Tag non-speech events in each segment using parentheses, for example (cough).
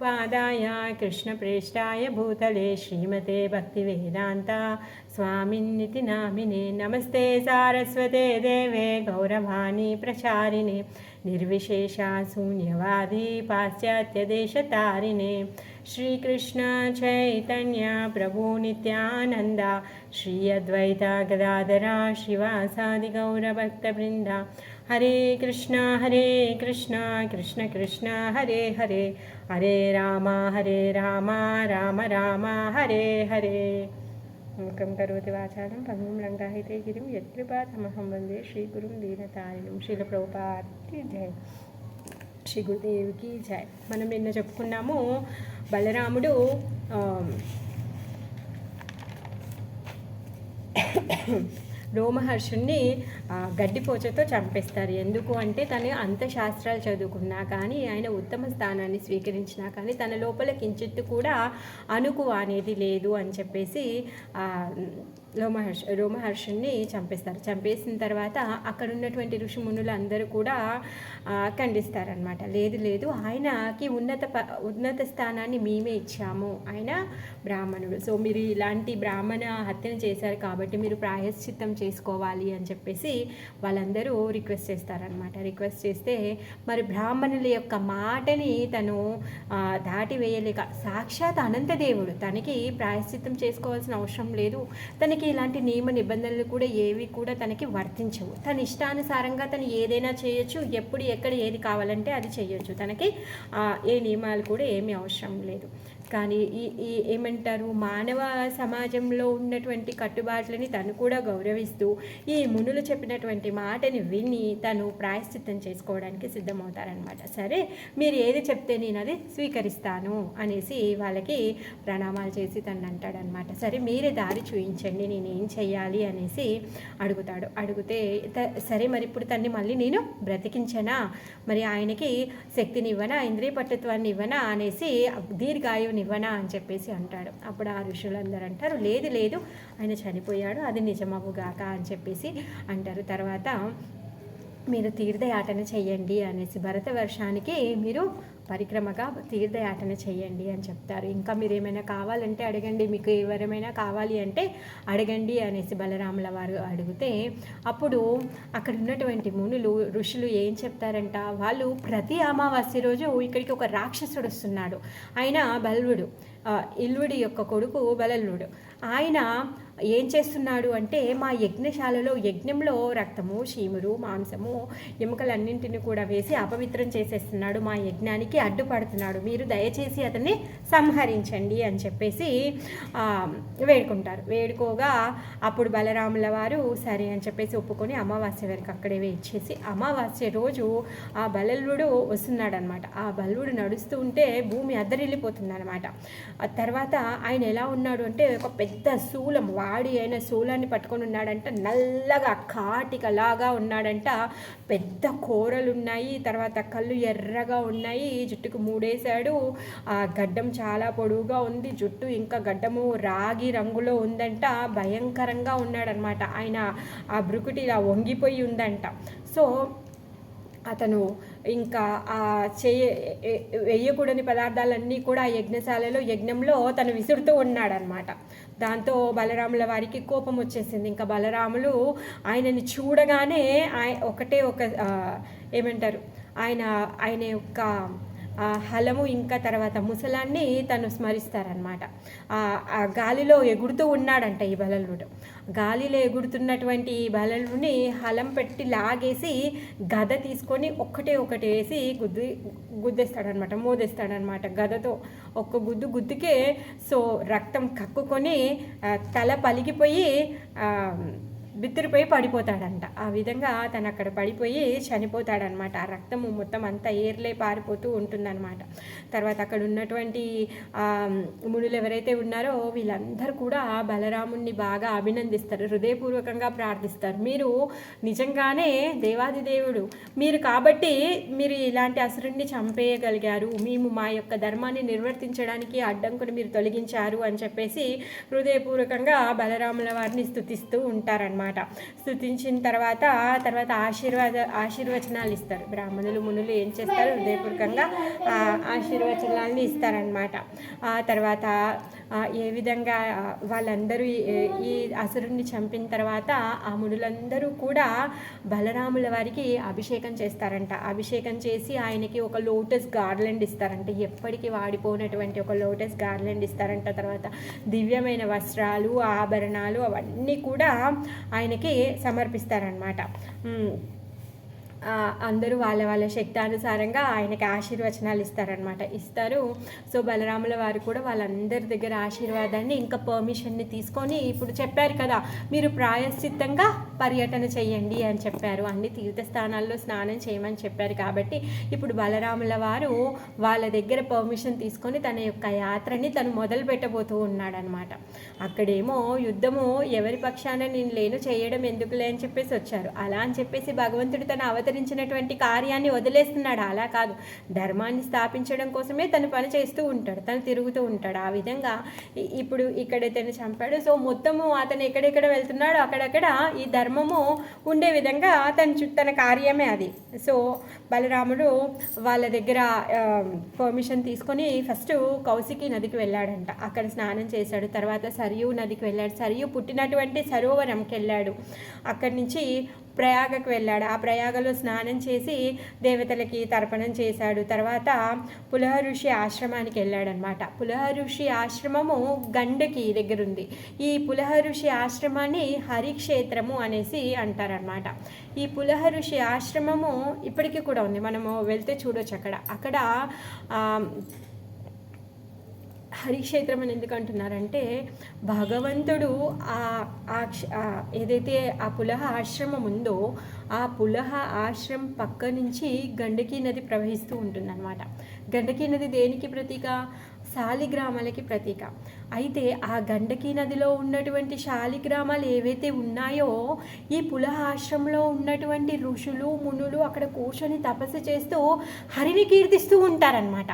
पादाय कृष्णप्रेष्ठाय भूतले श्रीमते भक्तिवेदान्ता स्वामिन्निति नामिने। नमस्ते सारस्वते देवे गौरवाणी प्रचारिणे निर्विशेषा शून्यवादी पाश्चात्यदेशतारिणे। श्रीकृष्ण चैतन्या प्रभुनित्यानन्दा श्री अद्वैता गदाधरा श्रीवासादिगौरभक्तवृन्दा హరే కృష్ణ హరే కృష్ణ కృష్ణ కృష్ణ హరే హరే. హరే రామ హరే రామ రామ రామ హరే హరే. ముఖం కరోతి వాచాలం పద్మం రంగాహితే గిరిం యత్కృపాతమహం వందే శ్రీగురుం దీనతారిణం. శీల ప్రభుపాతి జయ శ్రీ గురుదేవికి జయ మనం నిన్న చెప్పుకున్నాము బలరాముడు రోమహర్షుణ్ణి గడ్డిపోచతో చంపేస్తారు. ఎందుకు అంటే తను అంత శాస్త్రాలు చదువుకున్నా కానీ ఆయన ఉత్తమ స్థానాన్ని స్వీకరించినా కానీ తన లోపల కించిత్తు కూడా అణుకు అనేది లేదు అని చెప్పేసి రోమహర్ష రోమహర్షుణ్ణి చంపేస్తారు. చంపేసిన తర్వాత అక్కడ ఉన్నటువంటి ఋషిమునులు అందరూ కూడా ఖండిస్తారనమాట లేదు లేదు ఆయనకి ఉన్నత ప ఉన్నత స్థానాన్ని మేమే ఇచ్చాము ఆయన బ్రాహ్మణుడు. సో మీరు ఇలాంటి బ్రాహ్మణ హత్యను చేశారు కాబట్టి మీరు ప్రాయశ్చిత్తం చేసుకోవాలి అని చెప్పేసి వాళ్ళందరూ రిక్వెస్ట్ చేస్తారనమాట రిక్వెస్ట్ చేస్తే మరి బ్రాహ్మణుల యొక్క మాటని తను దాటివేయలేక దాటి వేయలేక సాక్షాత్ అనంతదేవుడు. తనకి ప్రాయశ్చిత్తం చేసుకోవాల్సిన అవసరం లేదు. తనకి ఇలాంటి నియమ నిబంధనలు కూడా ఏవి కూడా తనకి వర్తించవు. తన ఇష్టానుసారంగా తను ఏదైనా చేయొచ్చు ఎప్పుడు ఎక్కడ ఏది కావాలంటే అది చేయొచ్చు. తనకి ఏ నియమాలు కూడా ఏమీ అవసరం లేదు. కానీ ఈ ఈ ఏమంటారు మానవ సమాజంలో ఉన్నటువంటి కట్టుబాట్లని తను కూడా గౌరవిస్తూ ఈ మునులు చెప్పినటువంటి మాటని విని తను ప్రాయశ్చిత్తం చేసుకోవడానికి సిద్ధమవుతారనమాట సరే మీరు ఏది చెప్తే నేను అది స్వీకరిస్తాను అనేసి వాళ్ళకి ప్రణామాలు చేసి తను అంటాడనమాట సరే మీరే దారి చూపించండి నేను ఏం చెయ్యాలి అనేసి అడుగుతాడు. అడిగితే త- సరే మరి ఇప్పుడు తన్ని మళ్ళీ నేను బ్రతికించనా? మరి ఆయనకి శక్తిని ఇవ్వనా ఇంద్రియ పట్టుత్వాన్ని ఇవ్వనా? అనేసి దీర్ఘాయువుని నివ్వనా అని చెప్పేసి అంటాడు. అప్పుడు ఆ ఋషులందరూ అంటారు లేదు లేదు ఆయన చనిపోయాడు అది నిజమవుగాక అని చెప్పేసి అంటారు. తర్వాత మీరు తీర్థయాటన చెయ్యండి అనేసి భరత వర్షానికి మీరు పరిక్రమగా తీర్థయాటన చేయండి అని చెప్తారు. ఇంకా మీరు ఏమైనా కావాలంటే అడగండి మీకు ఎవరేమైనా కావాలి అంటే అడగండి అనేసి బలరాముల వారు అడిగితే అప్పుడు అక్కడ ఉన్నటువంటి మునులు ఋషులు ఏం చెప్తారంట వాళ్ళు ప్రతి అమావాస్య రోజు ఇక్కడికి ఒక రాక్షసుడు వస్తున్నాడు. ఆయన బల్వుడు ఇల్లుడి ఇల్వుడి యొక్క కొడుకు బలల్లుడు. ఆయన ఏం చేస్తున్నాడు అంటే మా యజ్ఞశాలలో యజ్ఞంలో రక్తము చీమురు మాంసము ఎముకలన్నింటిని కూడా వేసి అపవిత్రం చేసేస్తున్నాడు. మా యజ్ఞానికి అడ్డుపడుతున్నాడు. మీరు దయచేసి అతన్ని సంహరించండి అని చెప్పేసి వేడుకుంటారు. వేడుకోగా అప్పుడు బలరాముల వారు సరే అని చెప్పేసి ఒప్పుకొని అమావాస్య వరకు అక్కడే వేచేసి అమావాస్య రోజు ఆ బలల్లుడు వస్తున్నాడనమాట. ఆ బల్వుడు నడుస్తూ ఉంటే భూమి అద్దరిల్లిపోతుందనమాట. ఆ తర్వాత ఆయన ఎలా ఉన్నాడు అంటే ఒక పెద్ద శూలం వాడి అయిన శూలాన్ని పట్టుకొని ఉన్నాడంట. నల్లగా కాటికలాగా ఉన్నాడంట. పెద్ద కూరలు ఉన్నాయి తర్వాత కళ్ళు ఎర్రగా ఉన్నాయి జుట్టుకు మూడేశాడు. ఆ గడ్డం చాలా పొడవుగా ఉంది జుట్టు ఇంకా గడ్డము రాగి రంగులో ఉందంట. భయంకరంగా ఉన్నాడనమాట. ఆయన ఆ బ్రుకుటి ఇలా వంగిపోయి ఉందంట. సో అతను ఇంకా ఆ చేయ వేయకూడని పదార్థాలన్నీ కూడా ఆ యజ్ఞశాలలో యజ్ఞంలో తను విసురుతూ ఉన్నాడనమాట దాంతో బలరాముల వారికి కోపం వచ్చేసింది. ఇంకా బలరాములు ఆయనని చూడగానే ఆయ ఒకటే ఒక ఏమంటారు? ఆయన ఆయన యొక్క హలము ఇంకా తర్వాత ముసలాన్ని తను స్మరిస్తారనమాట ఆ గాలిలో ఎగురుతూ ఉన్నాడంట ఈ బలలుడు. గాలిలో ఎగురుతున్నటువంటి ఈ బలలుని హలం పెట్టి లాగేసి గద తీసుకొని ఒక్కటే ఒకటి వేసి గుద్ది గుద్దేస్తాడనమాట మోదేస్తాడనమాట గదతో. ఒక్క గుద్దు గుద్దుకే సో రక్తం కక్కుకొని తల పలిగిపోయి బిత్తిరిపోయి పడిపోతాడంట. ఆ విధంగా తను అక్కడ పడిపోయి చనిపోతాడనమాట. ఆ రక్తము మొత్తం అంతా ఏర్లే పారిపోతూ ఉంటుందన్నమాట తర్వాత అక్కడ ఉన్నటువంటి మునులు ఎవరైతే ఉన్నారో వీళ్ళందరూ కూడా బలరాముణ్ణి బాగా అభినందిస్తారు. హృదయపూర్వకంగా ప్రార్థిస్తారు. మీరు నిజంగానే దేవాది దేవుడు మీరు కాబట్టి మీరు ఇలాంటి అసురుణ్ణి చంపేయగలిగారు. మేము మా యొక్క ధర్మాన్ని నిర్వర్తించడానికి అడ్డంకుని మీరు తొలగించారు అని చెప్పేసి హృదయపూర్వకంగా బలరాముల వారిని స్థుతిస్తూ ఉంటారనమాట. అనమాట స్థుతించిన తర్వాత తర్వాత ఆశీర్వాద ఆశీర్వచనాలు ఇస్తారు బ్రాహ్మణులు మునులు ఏం చేస్తారు? హృదయపూర్వకంగా ఆశీర్వచనాలను ఇస్తారనమాట ఆ తర్వాత ఏ విధంగా వాళ్ళందరూ ఈ- ఈ అసురుణ్ణి చంపిన తర్వాత ఆ మునులందరూ కూడా బలరాముల వారికి అభిషేకం చేస్తారంట. అభిషేకం చేసి ఆయనకి ఒక లోటస్ గార్లెండ్ ఇస్తారంట. ఎప్పటికీ వాడిపోయినటువంటి ఒక లోటస్ గార్లెండ్ ఇస్తారంట. తర్వాత దివ్యమైన వస్త్రాలు ఆభరణాలు అవన్నీ కూడా ఆయనకి సమర్పిస్తారనమాట అందరూ వాళ్ళ వాళ్ళ శక్తానుసారంగా ఆయనకి ఆశీర్వచనాలు ఇస్తారనమాట ఇస్తారు. సో బలరాముల వారు కూడా వాళ్ళందరి దగ్గర ఆశీర్వాదాన్ని ఇంకా పర్మిషన్ని తీసుకొని ఇప్పుడు చెప్పారు కదా మీరు ప్రాయశ్చిత్తంగా పర్యటన చేయండి అని చెప్పారు. అన్ని తీర్థస్థానాల్లో స్నానం చేయమని చెప్పారు కాబట్టి ఇప్పుడు బలరాముల వారు వాళ్ళ దగ్గర పర్మిషన్ తీసుకొని తన యొక్క యాత్రని తను మొదలు పెట్టబోతూ ఉన్నాడనమాట అక్కడేమో యుద్ధము ఎవరి పక్షాన నేను లేను చేయడం ఎందుకులే అని చెప్పేసి వచ్చారు. అలా అని చెప్పేసి భగవంతుడు తన అవతరి ఆచరించినటువంటి కార్యాన్ని వదిలేస్తున్నాడు. అలా కాదు. ధర్మాన్ని స్థాపించడం కోసమే తను పని చేస్తూ ఉంటాడు. తను తిరుగుతూ ఉంటాడు. ఆ విధంగా ఇప్పుడు ఇక్కడ చంపాడు. సో మొత్తము అతను ఎక్కడెక్కడ వెళ్తున్నాడో అక్కడక్కడ ఈ ధర్మము ఉండే విధంగా తన చుట్టూ తన కార్యమే అది. సో బలరాముడు వాళ్ళ దగ్గర పర్మిషన్ తీసుకొని ఫస్ట్ కౌశికి నదికి వెళ్ళాడంట. అక్కడ స్నానం చేశాడు. తర్వాత సరియు నదికి వెళ్ళాడు. సరియు పుట్టినటువంటి సరోవరంకి వెళ్ళాడు అక్కడి నుంచి ప్రయాగకు వెళ్ళాడు. ఆ ప్రయాగలో స్నానం చేసి దేవతలకి తర్పణం చేశాడు. తర్వాత పులహ ఋషి ఆశ్రమానికి వెళ్ళాడనమాట పులహ ఋషి ఆశ్రమము గండకి దగ్గర ఉంది ఈ పులహ ఋషి ఆశ్రమాన్ని హరిక్షేత్రము అనేసి అంటారనమాట ఈ పులహ ఋషి ఆశ్రమము ఇప్పటికీ కూడా ఉంది. మనము వెళ్తే చూడొచ్చు అక్కడ. అక్కడ హరిక్షేత్రం అని ఎందుకు అంటున్నారంటే భగవంతుడు ఆ ఆ క్ష- ఏదైతే ఆ పులహ ఆశ్రమం ఉందో ఆ పులహ ఆశ్రమం పక్క నుంచి గండకీ నది ప్రవహిస్తూ ఉంటుందన్నమాట. గండకీ నది దేనికి ప్రతీక? శాలిగ్రామాలకి ప్రతీక. అయితే ఆ గండకీ నదిలో ఉన్నటువంటి శాలిగ్రామాలు ఏవైతే ఉన్నాయో ఈ పులహ ఆశ్రమంలో ఉన్నటువంటి ఋషులు మునులు అక్కడ కూర్చొని తపస్సు చేస్తూ హరిని కీర్తిస్తూ ఉంటారనమాట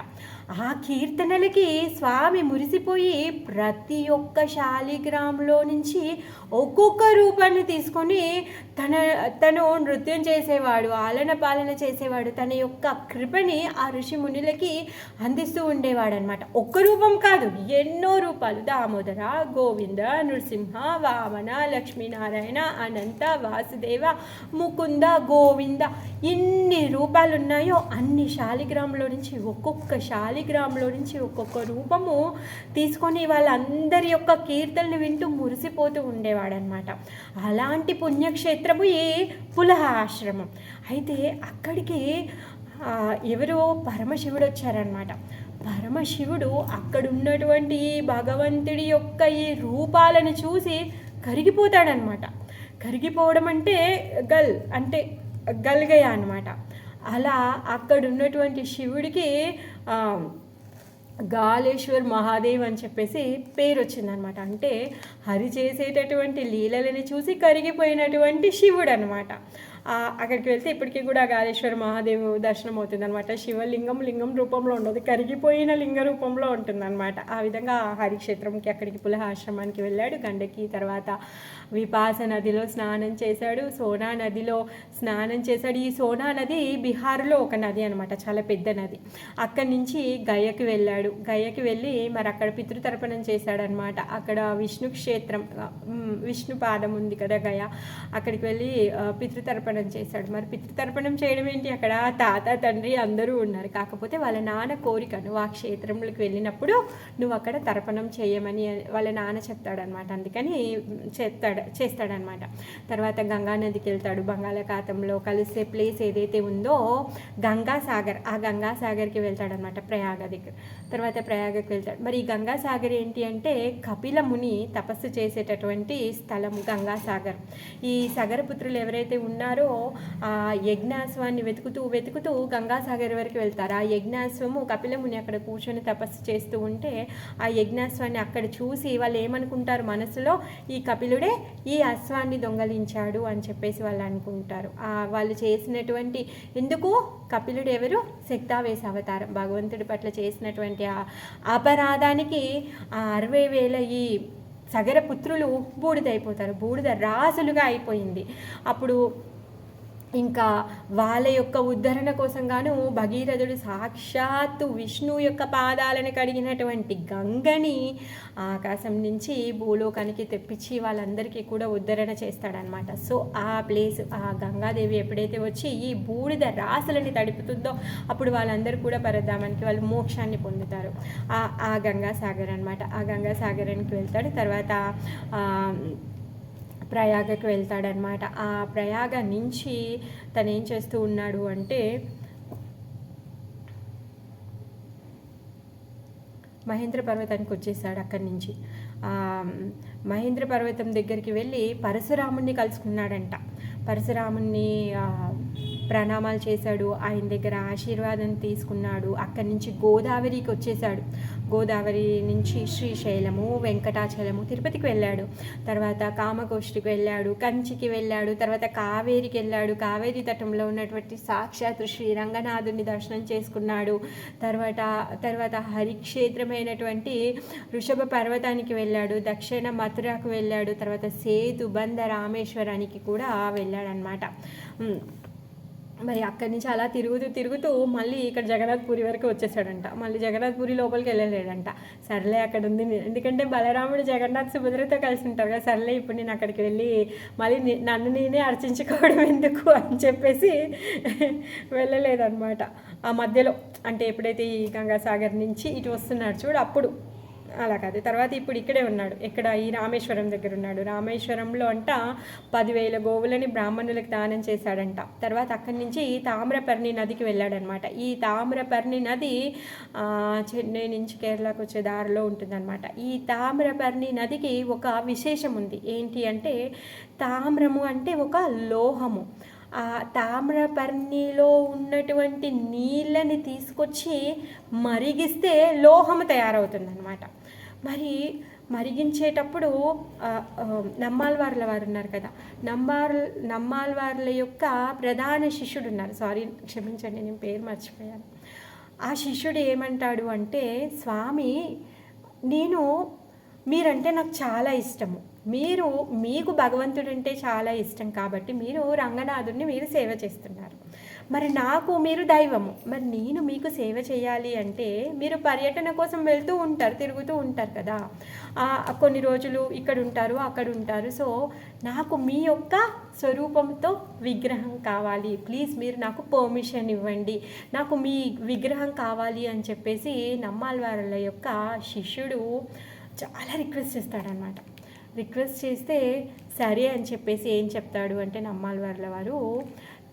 ఆ కీర్తనలకి స్వామి మురిసిపోయి ప్రతి ఒక్క శాలిగ్రామంలో నుంచి ఒక్కొక్క రూపాన్ని తీసుకొని తన తను నృత్యం చేసేవాడు ఆలన పాలన చేసేవాడు తన యొక్క కృపని ఆ ఋషి మునులకి అందిస్తూ ఉండేవాడు అనమాట ఒక్క రూపం కాదు ఎన్నో రూపాలు. దామోదర గోవింద నృసింహ వామన లక్ష్మీనారాయణ అనంత వాసుదేవ ముకుంద గోవింద. ఎన్ని రూపాలు ఉన్నాయో అన్ని శాలిగ్రామంలో నుంచి ఒక్కొక్క శాలిగ్రామంలో నుంచి ఒక్కొక్క రూపము తీసుకొని వాళ్ళందరి యొక్క కీర్తనలు వింటూ మురిసిపోతూ ఉండేవాడనమాట అలాంటి పుణ్యక్షేత్రము ఈ పులహ ఆశ్రమం అయితే అక్కడికి ఎవరో పరమశివుడు వచ్చారనమాట పరమశివుడు అక్కడ ఉన్నటువంటి భగవంతుడి యొక్క ఈ రూపాలను చూసి కరిగిపోతాడనమాట కరిగిపోవడం అంటే గల్ అంటే గల్గయ అనమాట అలా అక్కడున్నటువంటి శివుడికి గాలేశ్వర్ మహాదేవ్ అని చెప్పేసి పేరు వచ్చిందనమాట అంటే హరి చేసేటటువంటి లీలలని చూసి కరిగిపోయినటువంటి శివుడు అనమాట అక్కడికి వెళ్తే ఇప్పటికీ కూడా గాలేశ్వర మహాదేవ్ దర్శనం అవుతుంది అనమాట శివలింగం లింగం రూపంలో ఉండదు కరిగిపోయిన లింగ రూపంలో ఉంటుందన్నమాట. ఆ విధంగా హరిక్షేత్రంకి అక్కడికి పులహ ఆశ్రమానికి వెళ్ళాడు. గండకి తర్వాత విపాస నదిలో స్నానం చేశాడు. సోనా నదిలో స్నానం చేశాడు. ఈ సోనా నది బీహార్లో ఒక నది అనమాట చాలా పెద్ద నది. అక్కడి నుంచి గయకి వెళ్ళాడు. గయకి వెళ్ళి మరి అక్కడ పితృతర్పణం చేశాడనమాట అక్కడ విష్ణు క్షేత్రం విష్ణు పాదం ఉంది కదా గయ. అక్కడికి వెళ్ళి ఆ, పితృతర్పణం చేశాడు. మరి పితృతర్పణం చేయడం ఏంటి? అక్కడ తాత తండ్రి అందరూ ఉన్నారు. కాకపోతే వాళ్ళ నాన్న కోరిక నువ్వు ఆ క్షేత్రంలోకి వెళ్ళినప్పుడు నువ్వు అక్కడ తర్పణం చేయమని వాళ్ళ నాన్న చెప్తాడనమాట అందుకని చెప్తాడు చేస్తాడనమాట తర్వాత గంగా నదికి వెళ్తాడు. బంగాళాఖాతంలో కలిసే ప్లేస్ ఏదైతే ఉందో గంగాసాగర్ ఆ గంగాసాగర్కి వెళ్తాడనమాట ప్రయాగ దగ్గర తర్వాత ప్రయాగకి వెళ్తాడు. మరి ఈ గంగాసాగర్ ఏంటి అంటే కపిల ముని తపస్సు చేసేటటువంటి స్థలం గంగాసాగర్ ఈ సగరపుత్రులు ఎవరైతే ఉన్నారో ఆ యజ్ఞాశ్వాన్ని వెతుకుతూ వెతుకుతూ గంగాసాగర్ వరకు వెళ్తారు. ఆ యజ్ఞాశ్వము కపిలముని అక్కడ కూర్చొని తపస్సు చేస్తూ ఉంటే ఆ యజ్ఞాశ్వాన్ని అక్కడ చూసి వాళ్ళు ఏమనుకుంటారు మనసులో? ఈ కపిలుడే ఈ అశ్వాన్ని దొంగలించాడు అని చెప్పేసి వాళ్ళు అనుకుంటారు. ఆ వాళ్ళు చేసినటువంటి ఎందుకు? కపిలుడు ఎవరు? శక్తావేశ అవతారం. భగవంతుడి పట్ల చేసినటువంటి ఆ అపరాధానికి ఆ అరవై వేల ఈ సగర పుత్రులు బూడిదైపోతారు. బూడిద రాజులుగా అయిపోయింది. అప్పుడు ఇంకా వాళ్ళ యొక్క ఉద్ధరణ కోసం గాను భగీరథుడు సాక్షాత్తు విష్ణు యొక్క పాదాలను కడిగినటువంటి గంగని ఆకాశం నుంచి భూలోకానికి తెప్పించి వాళ్ళందరికీ కూడా ఉద్ధరణ చేస్తాడనమాట సో ఆ ప్లేస్ ఆ గంగాదేవి ఎప్పుడైతే వచ్చి ఈ బూడిద రాసులని తడుపుతుందో అప్పుడు వాళ్ళందరూ కూడా పరధామానికి వాళ్ళు మోక్షాన్ని పొందుతారు. ఆ ఆ అనమాట ఆ గంగాసాగరానికి వెళ్తాడు. తర్వాత ప్రయాగకు వెళ్తాడనమాట. ఆ ప్రయాగ నుంచి తను ఏం చేస్తూ ఉన్నాడు అంటే మహేంద్ర పర్వతానికి వచ్చేసాడు అక్కడి నుంచి. మహేంద్ర పర్వతం దగ్గరికి వెళ్ళి పరశురాముణ్ణి కలుసుకున్నాడంట. పరశురాముణ్ణి ప్రణామాలు చేశాడు. ఆయన దగ్గర ఆశీర్వాదం తీసుకున్నాడు. అక్కడి నుంచి గోదావరికి వచ్చేసాడు గోదావరి నుంచి శ్రీశైలము వెంకటాచలము తిరుపతికి వెళ్ళాడు. తర్వాత కామకోష్టికి వెళ్ళాడు కంచికి వెళ్ళాడు తర్వాత కావేరికి వెళ్ళాడు. కావేరి తటంలో ఉన్నటువంటి సాక్షాత్ శ్రీ రంగనాథుని దర్శనం చేసుకున్నాడు. తర్వాత తర్వాత హరిక్షేత్రమైనటువంటి వృషభ పర్వతానికి వెళ్ళాడు. దక్షిణ మథురాకు వెళ్ళాడు. తర్వాత సేతు బంద రామేశ్వరానికి కూడా వెళ్ళాడనమాట మరి అక్కడి నుంచి అలా తిరుగుతూ తిరుగుతూ మళ్ళీ ఇక్కడ జగన్నాథ్పురి వరకు వచ్చేసాడంట. మళ్ళీ జగన్నాథ్పురి లోపలికి వెళ్ళలేడంట. సర్లే అక్కడ ఉంది. ఎందుకంటే బలరాముడు జగన్నాథ్ సుభద్రతో కలిసి ఉంటారు కదా సర్లే ఇప్పుడు నేను అక్కడికి వెళ్ళి మళ్ళీ నన్ను నేనే అర్చించుకోవడం ఎందుకు అని చెప్పేసి వెళ్ళలేదన్నమాట. ఆ మధ్యలో అంటే ఎప్పుడైతే ఈ గంగాసాగర్ నుంచి ఇటు వస్తున్నారు చూడు అప్పుడు అలా కాదు. తర్వాత ఇప్పుడు ఇక్కడే ఉన్నాడు. ఇక్కడ ఈ రామేశ్వరం దగ్గర ఉన్నాడు. రామేశ్వరంలో అంట పదివేల గోవులని బ్రాహ్మణులకు దానం చేశాడంట. తర్వాత అక్కడి నుంచి తామ్రపర్ణి నదికి వెళ్ళాడనమాట. ఈ తామ్రపర్ణి నది చెన్నై నుంచి కేరళకు వచ్చే దారిలో ఉంటుందన్నమాట. ఈ తామ్రపర్ణి నదికి ఒక విశేషం ఉంది. ఏంటి అంటే తామ్రము అంటే ఒక లోహము. ఆ తామ్రపర్ణిలో ఉన్నటువంటి నీళ్ళని తీసుకొచ్చి మరిగిస్తే లోహము తయారవుతుందన్నమాట. మరి మరిగించేటప్పుడు ఆ, నమ్మాల్వార్ల వారు ఉన్నారు కదా. నమ్మాల్ నమ్మాల్వార్ల యొక్క ప్రధాన శిష్యుడు ఉన్నారు సారీ క్షమించండి నేను పేరు మర్చిపోయాను. ఆ శిష్యుడు ఏమంటాడు అంటే స్వామి నేను మీరంటే నాకు చాలా ఇష్టము. మీరు మీకు భగవంతుడంటే చాలా ఇష్టం కాబట్టి మీరు రంగనాథుడిని మీరు సేవ చేస్తున్నారు. మరి నాకు మీరు దైవము. మరి నేను మీకు సేవ చేయాలి అంటే మీరు పర్యటన కోసం వెళ్తూ ఉంటారు తిరుగుతూ ఉంటారు కదా. కొన్ని రోజులు ఇక్కడ ఉంటారు అక్కడ ఉంటారు. సో నాకు మీ యొక్క స్వరూపంతో విగ్రహం కావాలి. ప్లీజ్ మీరు నాకు పర్మిషన్ ఇవ్వండి. నాకు మీ విగ్రహం కావాలి అని చెప్పేసి నమ్మాల్వారుల యొక్క శిష్యుడు చాలా రిక్వెస్ట్ చేస్తాడనమాట రిక్వెస్ట్ చేస్తే సరే అని చెప్పేసి ఏం చెప్తాడు అంటే నమ్మాల్వార్ల వారు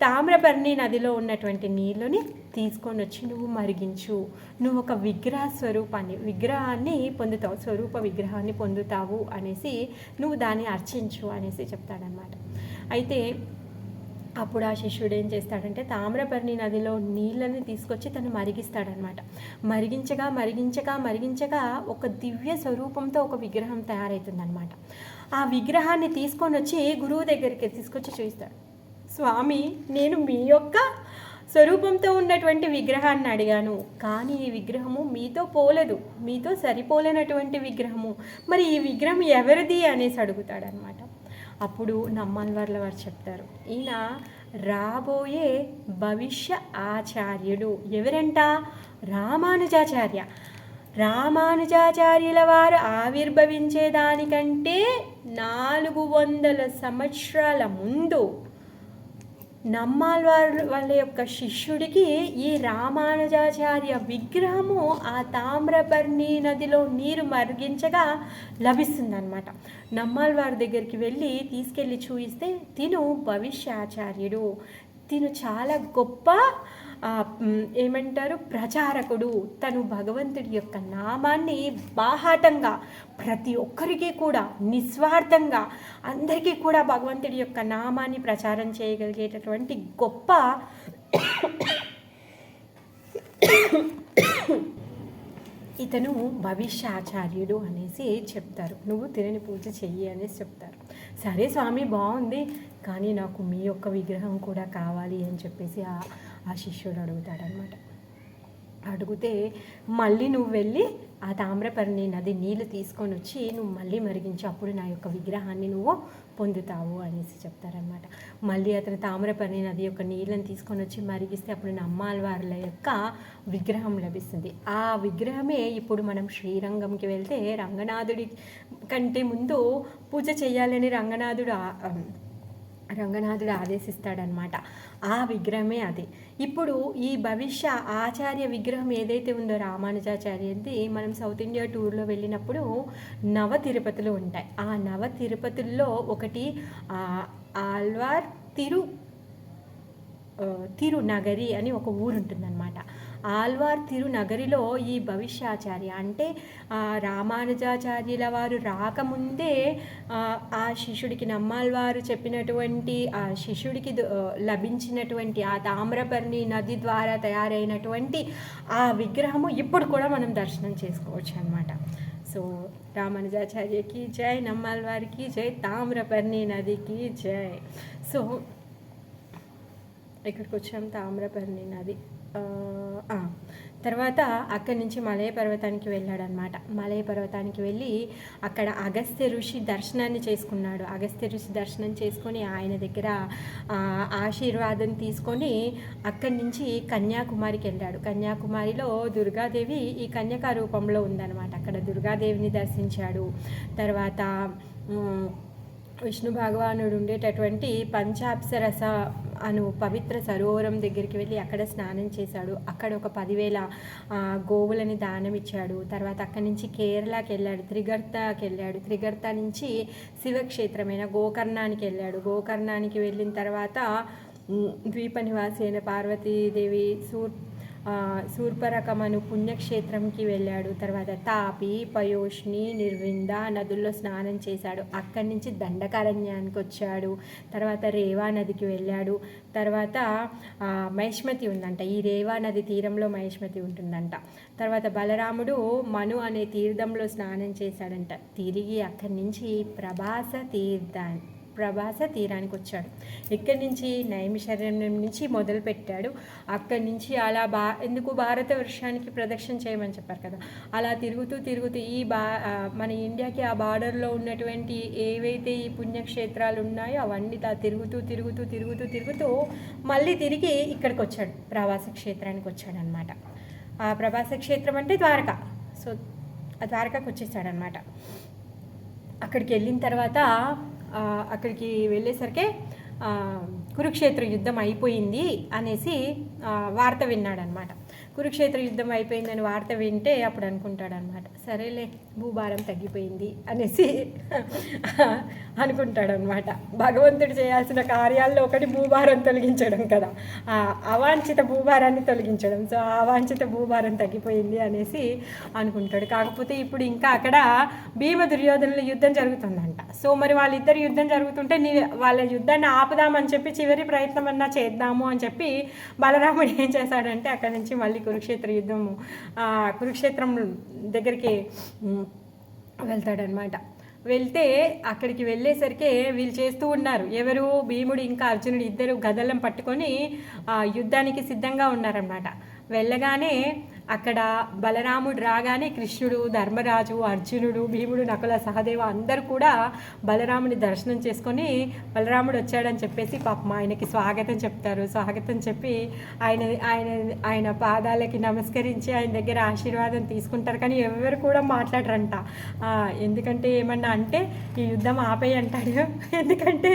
తామ్రపర్ణి నదిలో ఉన్నటువంటి నీళ్ళని తీసుకొని వచ్చి నువ్వు మరిగించు. నువ్వు ఒక విగ్రహ స్వరూపాన్ని విగ్రహాన్ని పొందుతావు స్వరూప విగ్రహాన్ని పొందుతావు అనేసి నువ్వు దాన్ని అర్చించు అనేసి చెప్తాడనమాట అయితే అప్పుడు ఆ శిష్యుడు ఏం చేస్తాడంటే తామ్రపర్ణి నదిలో నీళ్ళని తీసుకొచ్చి తను మరిగిస్తాడనమాట మరిగించగా మరిగించగా మరిగించగా ఒక దివ్య స్వరూపంతో ఒక విగ్రహం తయారవుతుందనమాట ఆ విగ్రహాన్ని తీసుకొని వచ్చి గురువు దగ్గరికి తీసుకొచ్చి చూపిస్తాడు స్వామి నేను మీ యొక్క స్వరూపంతో ఉన్నటువంటి విగ్రహాన్ని అడిగాను. కానీ ఈ విగ్రహము మీతో పోలదు. మీతో సరిపోలేనటువంటి విగ్రహము. మరి ఈ విగ్రహం ఎవరిది అనేసి అడుగుతాడనమాట అప్పుడు నమ్మల్వర్ల వారు చెప్తారు. ఈయన రాబోయే భవిష్య ఆచార్యుడు. ఎవరంట? రామానుజాచార్య. రామానుజాచార్యుల వారు ఆవిర్భవించే దానికంటే నాలుగు వందల సంవత్సరాల ముందు నమ్మాల్వారు వాళ్ళ యొక్క శిష్యుడికి ఈ రామానుజాచార్య విగ్రహము ఆ తామ్రపర్ణి నదిలో నీరు మరిగించగా లభిస్తుందన్నమాట. నమ్మాల్వారి దగ్గరికి వెళ్ళి తీసుకెళ్ళి చూయిస్తే తిను భవిష్యాచార్యుడు తిను చాలా గొప్ప ఏమంటారు? ప్రచారకుడు తను భగవంతుడి యొక్క నామాన్ని బాహాటంగా ప్రతి ఒక్కరికి కూడా నిస్వార్థంగా అందరికీ కూడా భగవంతుడి యొక్క నామాన్ని ప్రచారం చేయగలిగేటటువంటి గొప్ప ఇతను భవిష్యాచార్యుడు అనేసి చెప్తారు. నువ్వు తినని పూజ చెయ్యి అనేసి చెప్తారు. సరే స్వామి బాగుంది కానీ నాకు మీ యొక్క విగ్రహం కూడా కావాలి అని చెప్పేసి ఆ ఆ శిష్యుడు అడుగుతాడనమాట అడిగితే మళ్ళీ నువ్వు వెళ్ళి ఆ తామ్రపర్ణి నది నీళ్ళు తీసుకొని వచ్చి నువ్వు మళ్ళీ మరిగించు అప్పుడు నా యొక్క విగ్రహాన్ని నువ్వు పొందుతావు అనేసి చెప్తారనమాట మళ్ళీ అతను తామ్రపర్ణి నది యొక్క నీళ్ళని తీసుకొని వచ్చి మరిగిస్తే అప్పుడు నమ్మాల్వార్ల యొక్క విగ్రహం లభిస్తుంది. ఆ విగ్రహమే ఇప్పుడు మనం శ్రీరంగంకి వెళ్తే రంగనాథుడి కంటే ముందు పూజ చేయాలని రంగనాథుడు రంగనాథుడు ఆదేశిస్తాడనమాట. ఆ విగ్రహమే అది. ఇప్పుడు ఈ భవిష్య ఆచార్య విగ్రహం ఏదైతే ఉందో రామానుజాచార్యది మనం సౌత్ ఇండియా టూర్లో వెళ్ళినప్పుడు నవ తిరుపతులు ఉంటాయి. ఆ నవ తిరుపతుల్లో ఒకటి ఆల్వార్ తిరు తిరునగరి అని ఒక ఊరు ఉంటుందన్నమాట ఆల్వార్ తిరునగరిలో ఈ భవిష్యాచార్య అంటే రామానుజాచార్యుల వారు రాకముందే ఆ, శిష్యుడికి నమ్మాల్వారు చెప్పినటువంటి ఆ శిష్యుడికి ద- లభించినటువంటి ఆ తామ్రపర్ణి నది ద్వారా తయారైనటువంటి ఆ విగ్రహము ఇప్పుడు కూడా మనం దర్శనం చేసుకోవచ్చు అనమాట సో రామానుజాచార్యకి జై నమ్మాల్వారికి జై తామ్రపర్ణి నదికి జై. సో ఇక్కడికి వచ్చాం తామ్రపర్ణి నది. తర్వాత అక్కడి నుంచి మలయ పర్వతానికి వెళ్ళాడనమాట మలయ పర్వతానికి వెళ్ళి అక్కడ అగస్త్య ఋషి దర్శనాన్ని చేసుకున్నాడు. అగస్త్య ఋషి దర్శనం చేసుకొని ఆయన దగ్గర ఆశీర్వాదం తీసుకొని అక్కడి నుంచి కన్యాకుమారికి వెళ్ళాడు. కన్యాకుమారిలో దుర్గాదేవి ఈ కన్యకా రూపంలో ఉందన్నమాట. అక్కడ దుర్గాదేవిని దర్శించాడు. తర్వాత విష్ణు భగవానుడు ఉండేటటువంటి పంచాప్సరస అను పవిత్ర సరోవరం దగ్గరికి వెళ్ళి అక్కడ స్నానం చేశాడు. అక్కడ ఒక పదివేల గోవులని దానం ఇచ్చాడు. తర్వాత అక్కడి నుంచి కేరళకి వెళ్ళాడు త్రిగర్తకి వెళ్ళాడు. త్రిగర్త నుంచి శివక్షేత్రమైన గోకర్ణానికి వెళ్ళాడు. గోకర్ణానికి వెళ్ళిన తర్వాత ద్వీప నివాసి అయిన పార్వతీదేవి సూర్ శూర్పరకమను పుణ్యక్షేత్రంకి వెళ్ళాడు. తర్వాత తాపి పయోష్ని నిర్వింద నదుల్లో స్నానం చేశాడు. అక్కడి నుంచి దండకారణ్యానికి వచ్చాడు. తర్వాత రేవా నదికి వెళ్ళాడు. తర్వాత మహిష్మతి ఉందంట. ఈ రేవా నది తీరంలో మహిష్మతి ఉంటుందంట. తర్వాత బలరాముడు మను అనే తీర్థంలో స్నానం చేశాడంట. తిరిగి అక్కడి నుంచి ప్రభాస తీర్థాన్ని ప్రభాస తీరానికి వచ్చాడు ఇక్కడి నుంచి నైమిషరణ్యం నుంచి మొదలు పెట్టాడు అక్కడి నుంచి అలా బా ఎందుకు భారత వర్షానికి ప్రదక్షిణ చేయమని చెప్పారు కదా. అలా తిరుగుతూ తిరుగుతూ ఈ బా మన ఇండియాకి ఆ బార్డర్లో ఉన్నటువంటి ఏవైతే ఈ పుణ్యక్షేత్రాలు ఉన్నాయో అవన్నీ తా తిరుగుతూ తిరుగుతూ తిరుగుతూ తిరుగుతూ మళ్ళీ తిరిగి ఇక్కడికి వచ్చాడు ప్రవాస క్షేత్రానికి వచ్చాడు అనమాట ఆ ప్రభాస క్షేత్రం అంటే ద్వారక. సో ఆ ద్వారకకు వచ్చేసాడనమాట అక్కడికి వెళ్ళిన తర్వాత అక్కడికి వెళ్ళేసరికి కురుక్షేత్ర యుద్ధం అయిపోయింది అనేసి వార్త విన్నాడనమాట కురుక్షేత్ర యుద్ధం అయిపోయిందని వార్త వింటే అప్పుడు అనుకుంటాడనమాట సరేలే భూభారం తగ్గిపోయింది అనేసి (laughs) అనుకుంటాడనమాట భగవంతుడు చేయాల్సిన కార్యాల్లో ఒకటి భూభారం తొలగించడం కదా. ఆ అవాంఛిత భూభారాన్ని తొలగించడం. సో ఆ అవాంఛిత భూభారం తగ్గిపోయింది అనేసి అనుకుంటాడు. కాకపోతే ఇప్పుడు ఇంకా అక్కడ భీమ దుర్యోధనుల యుద్ధం జరుగుతుందంట. సో మరి వాళ్ళిద్దరు యుద్ధం జరుగుతుంటే నీ వాళ్ళ యుద్ధాన్ని ఆపుదామని చెప్పి చివరి ప్రయత్నం అన్నా చేద్దాము అని చెప్పి బలరాముడు ఏం చేశాడంటే అక్కడ నుంచి మళ్ళీ కురుక్షేత్ర యుద్ధము. ఆ, కురుక్షేత్రం దగ్గరికి వెళ్తాడనమాట వెళ్తే అక్కడికి వెళ్ళేసరికి వీళ్ళు చేస్తూ ఉన్నారు. ఎవరు? భీముడు ఇంకా అర్జునుడు ఇద్దరు గదలం పట్టుకొని ఆ, యుద్ధానికి సిద్ధంగా ఉన్నారనమాట వెళ్ళగానే అక్కడ బలరాముడు రాగానే కృష్ణుడు ధర్మరాజు అర్జునుడు భీముడు నకుల సహదేవ అందరూ కూడా బలరాముని దర్శనం చేసుకొని బలరాముడు వచ్చాడని చెప్పేసి పాపం ఆయనకి స్వాగతం చెప్తారు. స్వాగతం చెప్పి ఆయన ఆయన ఆయన పాదాలకి నమస్కరించి ఆయన దగ్గర ఆశీర్వాదం తీసుకుంటారు. కానీ ఎవరు కూడా మాట్లాడరంట. ఎందుకంటే ఏమన్నా అంటే ఈ యుద్ధం ఆపేయి అంటాడు (laughs) ఎందుకంటే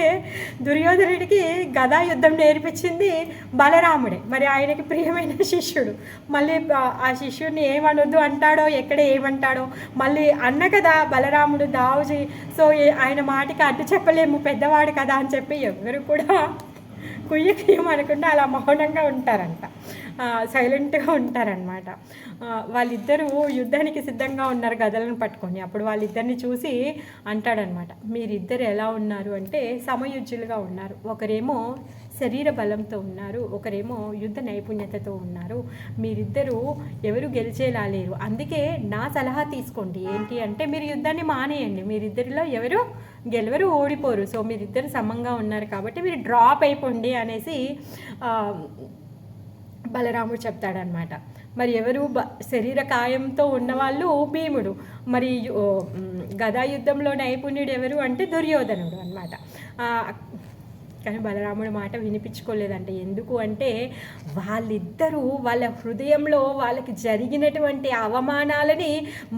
దుర్యోధనుడికి గదా యుద్ధం నేర్పించింది బలరాముడే. మరి ఆయనకి ప్రియమైన శిష్యుడు. మళ్ళీ ఆ- శిష్యుడిని ఏమనొద్దు అంటాడో ఎక్కడ ఏమంటాడో. మళ్ళీ అన్న కదా బలరాముడు దావుజీ. సో ఆయన మాటకి అడ్డు చెప్పలేము పెద్దవాడు కదా అని చెప్పి ఎవరు కూడా కుయ్య కుయ్యం అలా మౌనంగా ఉంటారంట. సైలెంట్గా ఉంటారనమాట వాళ్ళిద్దరూ యుద్ధానికి సిద్ధంగా ఉన్నారు గదలను పట్టుకొని. అప్పుడు వాళ్ళిద్దరిని చూసి అంటాడనమాట మీరిద్దరు ఎలా ఉన్నారు? అంటే సమయుజ్యులుగా ఉన్నారు. ఒకరేమో శరీర బలంతో ఉన్నారు ఒకరేమో యుద్ధ నైపుణ్యతతో ఉన్నారు. మీరిద్దరూ ఎవరు గెలిచేలా లేరు. అందుకే నా సలహా తీసుకోండి. ఏంటి అంటే మీరు యుద్ధాన్ని మానేయండి. మీరిద్దరిలో ఎవరు గెలవరు ఓడిపోరు. సో మీరిద్దరు సమంగా ఉన్నారు కాబట్టి మీరు డ్రాప్ అయిపోండి అనేసి బలరాముడు చెప్తాడనమాట మరి ఎవరు బ శరీర కాయంతో ఉన్నవాళ్ళు భీముడు. మరి గదా యుద్ధంలో నైపుణ్యుడు ఎవరు అంటే దుర్యోధనుడు అనమాట కానీ బలరాముడి మాట వినిపించుకోలేదంట. ఎందుకు అంటే వాళ్ళిద్దరూ వాళ్ళ హృదయంలో వాళ్ళకి జరిగినటువంటి అవమానాలని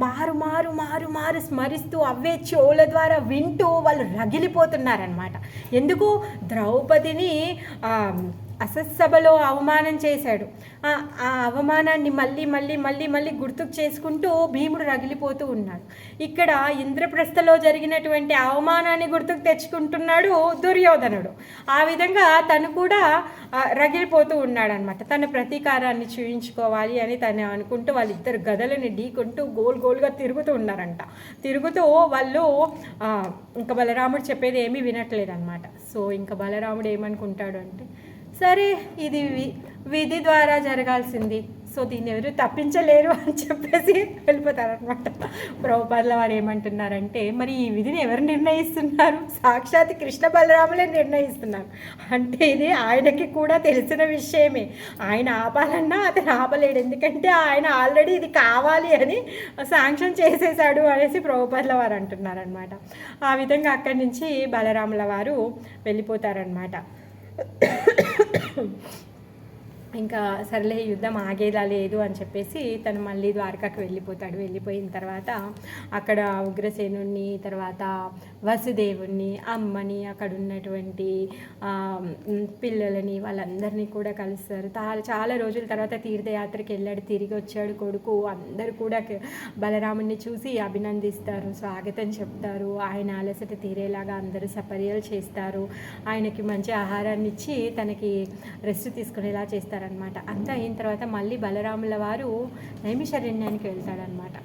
మారు మారు మారు మారు స్మరిస్తూ అవే చెవుల ద్వారా వింటూ వాళ్ళు రగిలిపోతున్నారనమాట ఎందుకు? ద్రౌపదిని అసత్సభలో అవమానం చేశాడు. ఆ అవమానాన్ని మళ్ళీ మళ్ళీ మళ్ళీ మళ్ళీ గుర్తుకు చేసుకుంటూ భీముడు రగిలిపోతూ ఉన్నాడు. ఇక్కడ ఇంద్రప్రస్థలో జరిగినటువంటి అవమానాన్ని గుర్తుకు తెచ్చుకుంటున్నాడు దుర్యోధనుడు. ఆ విధంగా తను కూడా రగిలిపోతూ ఉన్నాడనమాట తన ప్రతీకారాన్ని చూయించుకోవాలి అని తను అనుకుంటూ వాళ్ళిద్దరు గదలని ఢీకుంటూ గోల్ గోల్గా తిరుగుతూ ఉన్నారంట. తిరుగుతూ వాళ్ళు ఇంకా బలరాముడు చెప్పేది ఏమీ వినట్లేదన్నమాట. సో ఇంకా బలరాముడు ఏమనుకుంటాడు అంటే సరే ఇది వి విధి ద్వారా జరగాల్సింది. సో దీన్ని ఎవరు తప్పించలేరు అని చెప్పేసి వెళ్ళిపోతారనమాట ప్రభుపాదుల వారు ఏమంటున్నారంటే మరి ఈ విధిని ఎవరు నిర్ణయిస్తున్నారు? సాక్షాత్ కృష్ణ బలరాములే నిర్ణయిస్తున్నారు. అంటే ఇది ఆయనకి కూడా తెలిసిన విషయమే. ఆయన ఆపాలన్నా అతను ఆపలేడు. ఎందుకంటే ఆయన ఆల్రెడీ ఇది కావాలి అని శాంక్షన్ చేసేశాడు అనేసి ప్రభుపాదుల వారు అంటున్నారనమాట ఆ విధంగా అక్కడి నుంచి బలరాముల వారు వెళ్ళిపోతారనమాట ఇంకా సర్లే యుద్ధం ఆగేలా లేదు అని చెప్పేసి తను మళ్ళీ ద్వారకాకు వెళ్ళిపోతాడు. వెళ్ళిపోయిన తర్వాత అక్కడ ఉగ్రసేనుణ్ణి తర్వాత వసుదేవుణ్ణి అమ్మని అక్కడ ఉన్నటువంటి పిల్లలని వాళ్ళందరినీ కూడా కలుస్తారు చాలా రోజుల తర్వాత తీర్థయాత్రకి వెళ్ళాడు తిరిగి వచ్చాడు కొడుకు. అందరు కూడా బలరాముణ్ణి బలరాముని చూసి అభినందిస్తారు స్వాగతం చెప్తారు. ఆయన అలసట తీరేలాగా అందరూ సపర్యలు చేస్తారు. ఆయనకి మంచి ఆహారాన్ని ఇచ్చి తనకి రెస్ట్ తీసుకునేలా చేస్తారనమాట అంతా అయిన తర్వాత మళ్ళీ బలరాముల వారు నైమిషారణ్యానికి వెళ్తాడనమాట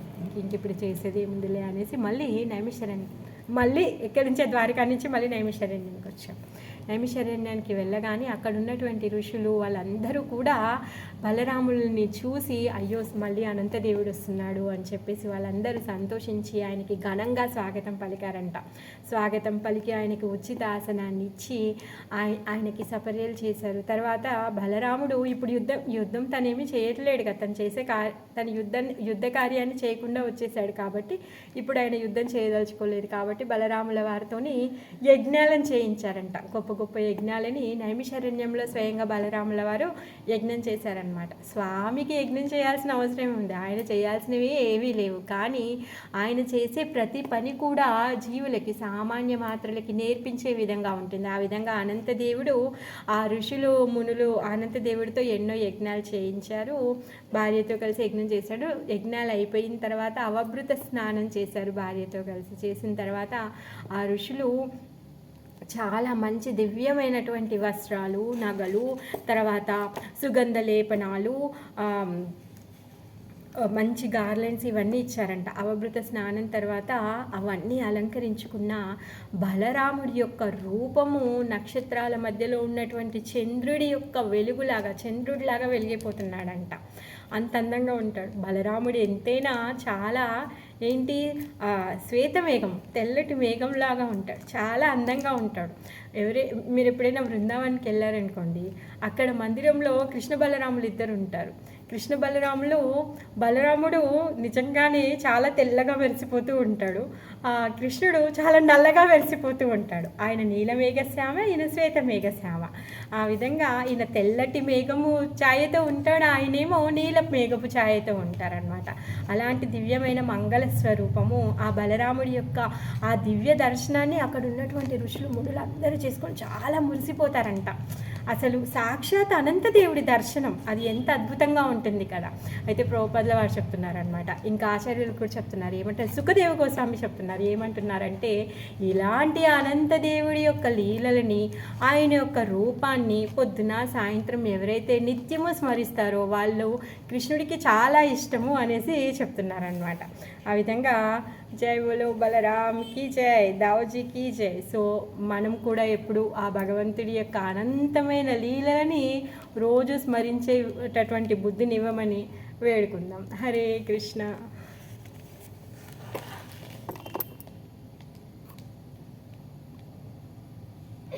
ఇంక ఇప్పుడు చేసేది ఏముందిలే అనేసి మళ్ళీ నైమిషారణ్యం మళ్ళీ ఇక్కడి నుంచే ద్వారకా నుంచి మళ్ళీ నైమిషారణ్యానికి వచ్చాం. నైమిషరణ్యానికి వెళ్ళగానే అక్కడ ఉన్నటువంటి ఋషులు వాళ్ళందరూ కూడా బలరాముల్ని చూసి అయ్యో మళ్ళీ అనంతదేవుడు వస్తున్నాడు అని చెప్పేసి వాళ్ళందరూ సంతోషించి ఆయనకి ఘనంగా స్వాగతం పలికారంట. స్వాగతం పలికి ఆయనకి ఉచిత ఆసనాన్ని ఇచ్చి ఆయనకి సపర్యలు చేశారు. తర్వాత బలరాముడు ఇప్పుడు యుద్ధం యుద్ధం తనేమి చేయట్లేడు కదా. తను చేసే కా తన యుద్ధం యుద్ధ కార్యాన్ని చేయకుండా వచ్చేసాడు కాబట్టి ఇప్పుడు ఆయన యుద్ధం చేయదలుచుకోలేదు కాబట్టి బలరాముల వారితోని యజ్ఞాలను చేయించారంట. గొప్ప గొప్ప యజ్ఞాలని నైమిషారణ్యంలో స్వయంగా బలరాముల వారు యజ్ఞం చేశారనమాట స్వామికి యజ్ఞం చేయాల్సిన అవసరం ఉంది. ఆయన చేయాల్సినవి ఏవీ లేవు. కానీ ఆయన చేసే ప్రతి పని కూడా జీవులకి సామాన్య మాత్రలకి నేర్పించే విధంగా ఉంటుంది. ఆ విధంగా అనంతదేవుడు ఆ ఋషులు మునులు అనంతదేవుడితో ఎన్నో యజ్ఞాలు చేయించారు. భార్యతో కలిసి యజ్ఞం చేశాడు. యజ్ఞాలు అయిపోయిన తర్వాత అవభృత స్నానం చేశారు భార్యతో కలిసి. చేసిన తర్వాత ఆ ఋషులు చాలా మంచి దివ్యమైనటువంటి వస్త్రాలు నగలు తర్వాత సుగంధ లేపనాలు మంచి గార్లెండ్స్ ఇవన్నీ ఇచ్చారంట. అవభృత స్నానం తర్వాత అవన్నీ అలంకరించుకున్న బలరాముడి యొక్క రూపము నక్షత్రాల మధ్యలో ఉన్నటువంటి చంద్రుడి యొక్క వెలుగులాగా చంద్రుడిలాగా వెలిగిపోతున్నాడంట. అంత అందంగా ఉంటాడు. బలరాముడు ఎంతైనా చాలా ఏంటి? శ్వేత శ్వేతమేఘం తెల్లటి మేఘంలాగా ఉంటాడు. చాలా అందంగా ఉంటాడు. ఎవరే మీరు ఎప్పుడైనా బృందావానికి వెళ్ళారనుకోండి అక్కడ మందిరంలో కృష్ణ బలరాములు ఇద్దరు ఉంటారు. కృష్ణ బలరాములు బలరాముడు నిజంగానే చాలా తెల్లగా మెరిసిపోతూ ఉంటాడు. కృష్ణుడు చాలా నల్లగా మెరిసిపోతూ ఉంటాడు. ఆయన నీల మేఘశ్యామ ఈయన శ్వేత మేఘశ్యామ. ఆ విధంగా ఈయన తెల్లటి మేఘము ఛాయతో ఉంటాడు ఆయనేమో నీల మేఘపు ఛాయతో ఉంటారనమాట అలాంటి దివ్యమైన మంగళ స్వరూపము ఆ బలరాముడి యొక్క ఆ దివ్య దర్శనాన్ని అక్కడ ఉన్నటువంటి ఋషులు మునులు అందరూ చేసుకొని చాలా మురిసిపోతారంట. అసలు సాక్షాత్ అనంత దేవుడి దర్శనం. అది ఎంత అద్భుతంగా ఉంటుంది కదా. అయితే ప్రభుపదుల వారు చెప్తున్నారనమాట ఇంకా ఆచార్యులు కూడా చెప్తున్నారు. ఏమంటారు? సుఖదేవ గోస్వామి చెప్తున్నారు. ఏమంటున్నారంటే ఇలాంటి అనంత దేవుడి యొక్క లీలలని ఆయన యొక్క రూపాన్ని పొద్దున సాయంత్రం ఎవరైతే నిత్యము స్మరిస్తారో వాళ్ళు కృష్ణుడికి చాలా ఇష్టము అనేసి చెప్తున్నారనమాట ఆ విధంగా జై బోలో బలరామ్కి జై దావోజీకి జై సో మనం కూడా ఎప్పుడు ఆ భగవంతుడి యొక్క అనంతమైన లీలలని రోజు స్మరించేటటువంటి బుద్ధినివ్వమని వేడుకుందాం. హరే కృష్ణ.